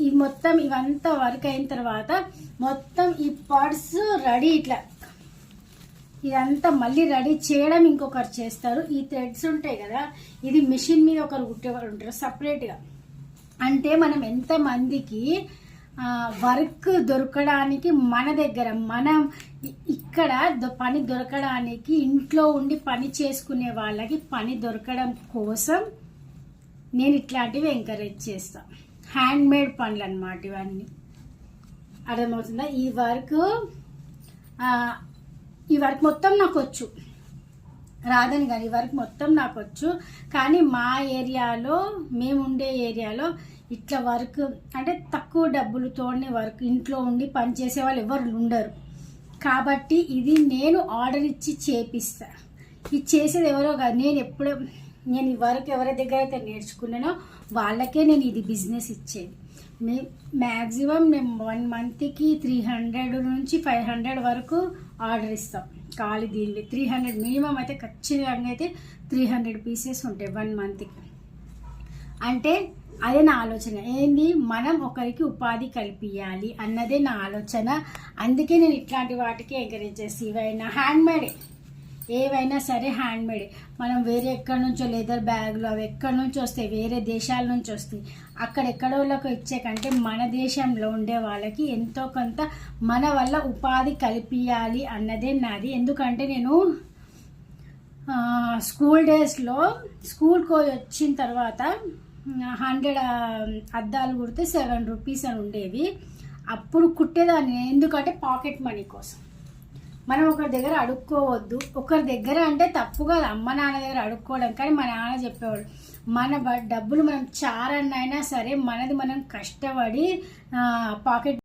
ఈ మొత్తం ఇవంతా వర్క్ అయిన తర్వాత మొత్తం ఈ పర్స్ రెడీ ఇట్లా. ఇదంతా మళ్ళీ రెడీ చేయడం ఇంకొకరు చేస్తారు. ఈ థ్రెడ్స్ ఉంటాయి కదా ఇది మిషన్ మీద ఒకరు కుట్టేవారు ఉంటారు సపరేట్గా. అంటే మనం ఎంతమందికి వర్క్ దొరకడానికి మన దగ్గర మనం ఇక్కడ దొ- పని దొరకడానికి ఇంట్లో ఉండి పని చేసుకునే వాళ్ళకి పని దొరకడం కోసం నేను ఇట్లాంటివి ఎంకరేజ్ చేస్తాను హ్యాండ్మేడ్ పనులు అనమాట ఇవన్నీ. అర్థమవుతుందా? ఈ వర్క్ ఈ వర్క్ మొత్తం నాకు వచ్చు రాదని కానీ ఈ వర్క్ మొత్తం నాకు వచ్చు కానీ మా ఏరియాలో మేము ఉండే ఏరియాలో ఇట్లా వర్క్ అంటే తక్కువ డబ్బులతోనే వర్క్ ఇంట్లో ఉండి పని చేసే వాళ్ళు ఎవరు ఉండరు. కాబట్టి ఇది నేను ఆర్డర్ ఇచ్చి చేపిస్తా. ఇది చేసేది ఎవరో కాదు. నేను ఎప్పుడో నేను ఇవరకు ఎవరి దగ్గర అయితే నేర్చుకున్నానో వాళ్ళకే నేను ఇది బిజినెస్ ఇచ్చేది. మే మ్యాక్సిమం మేము వన్ మంత్కి త్రీ హండ్రెడ్ నుంచి ఫైవ్ హండ్రెడ్ వరకు ఆర్డర్ ఇస్తాం. ఖాళీ దీనివి. త్రీ హండ్రెడ్ మినిమం అయితే ఖచ్చితంగా అయితే త్రీ హండ్రెడ్ పీసెస్ ఉంటాయి వన్ మంత్కి. అంటే అదే నా ఆలోచన. ఏంది? మనం ఒకరికి ఉపాధి కల్పించాలి అన్నదే నా ఆలోచన. అందుకే నేను ఇట్లాంటి వాటికి ఎంకరేజ్ చేసి ఇవైనా హ్యాండ్ మేడే ఏవైనా సరే హ్యాండ్మేడ్. మనం వేరే ఎక్కడి నుంచో లెదర్ బ్యాగులు అవి ఎక్కడి నుంచి వస్తాయి? వేరే దేశాల నుంచి వస్తాయి. అక్కడెక్కడో వాళ్ళకు ఇచ్చే కంటే మన దేశంలో ఉండే వాళ్ళకి ఎంతో కొంత మన వల్ల ఉపాధి కల్పించాలి అన్నదే నాది. ఎందుకంటే నేను స్కూల్ డేస్లో స్కూల్కి వచ్చిన తర్వాత హండ్రెడ్ అద్దాలు కుడితే సెవెన్ రూపీస్ అని ఉండేవి. అప్పుడు కుట్టేదాన్ని ఎందుకంటే పాకెట్ మనీ కోసం. మనం ఒకరి దగ్గర అడుక్కోవద్దు. ఒకరి దగ్గర అంటే తప్పు కాదు. అమ్మ నాన్న దగ్గర అడుక్కోవడం. కానీ మా నాన్న చెప్పేవాడు మన బ- డబ్బులు మనం చారన్నైనా సరే మనది మనం కష్టపడి పాకెట్